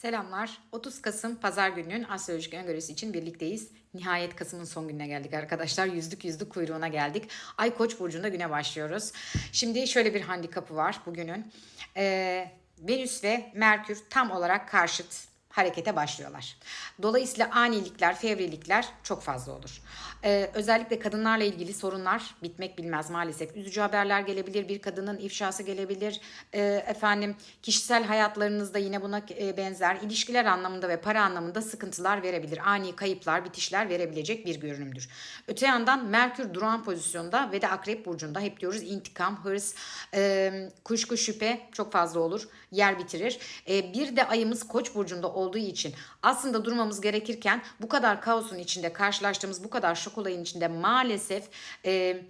Selamlar. 30 Kasım Pazar gününün astrolojik öngörüsü için birlikteyiz. Nihayet Kasım'ın son gününe geldik arkadaşlar. Yüzdük yüzdük kuyruğuna geldik. Ay Koç burcunda güne başlıyoruz. Şimdi şöyle bir handikapı var bugünün. Ee, Venüs ve Merkür tam olarak karşıt harekete başlıyorlar. Dolayısıyla anilikler, fevrilikler çok fazla olur. Ee, özellikle kadınlarla ilgili sorunlar bitmek bilmez maalesef. Üzücü haberler gelebilir, bir kadının ifşası gelebilir. Ee, efendim kişisel hayatlarınızda yine buna e, benzer ilişkiler anlamında ve para anlamında sıkıntılar verebilir. Ani kayıplar, bitişler verebilecek bir görünümdür. Öte yandan Merkür duran pozisyonda ve de Akrep burcunda hep diyoruz intikam, hırs, e, kuşku, şüphe çok fazla olur. Yer bitirir. E, bir de ayımız Koç burcunda olduğu için. Aslında durmamız gerekirken bu kadar kaosun içinde karşılaştığımız bu kadar şok olayın içinde maalesef e,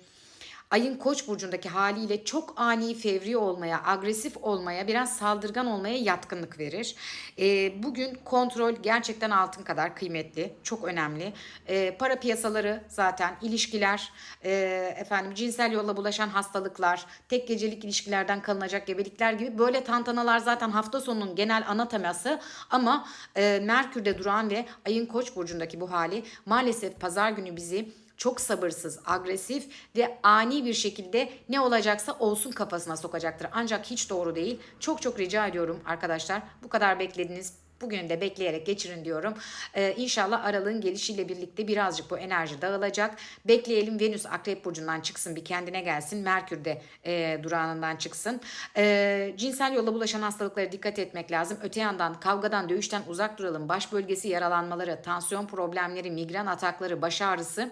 ayın koç burcundaki haliyle çok ani fevri olmaya, agresif olmaya, biraz saldırgan olmaya yatkınlık verir. E, bugün kontrol gerçekten altın kadar kıymetli, çok önemli. E, para piyasaları zaten, ilişkiler, e, efendim cinsel yolla bulaşan hastalıklar, tek gecelik ilişkilerden kalınacak gebelikler gibi böyle tantanalar zaten hafta sonunun genel ana teması ama e, Merkür'de duran ve ayın koç burcundaki bu hali maalesef pazar günü bizi çok sabırsız, agresif ve ani bir şekilde ne olacaksa olsun kafasına sokacaktır. Ancak hiç doğru değil. Çok çok rica ediyorum arkadaşlar. Bu kadar beklediniz. Bugün de bekleyerek geçirin diyorum. Ee, inşallah aralığın gelişiyle birlikte birazcık bu enerji dağılacak. Bekleyelim Venüs Akrep Burcu'ndan çıksın bir kendine gelsin. Merkür de e, durağından çıksın. Ee, cinsel yolla bulaşan hastalıklara dikkat etmek lazım. Öte yandan kavgadan dövüşten uzak duralım. Baş bölgesi yaralanmaları, tansiyon problemleri, migren atakları, baş ağrısı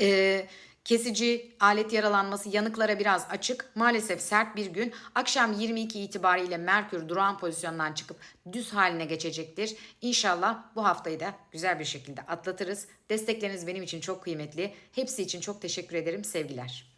ee, kesici alet yaralanması yanıklara biraz açık. Maalesef sert bir gün. Akşam 22 itibariyle Merkür durağan pozisyondan çıkıp düz haline geçecektir. İnşallah bu haftayı da güzel bir şekilde atlatırız. Destekleriniz benim için çok kıymetli. Hepsi için çok teşekkür ederim. Sevgiler.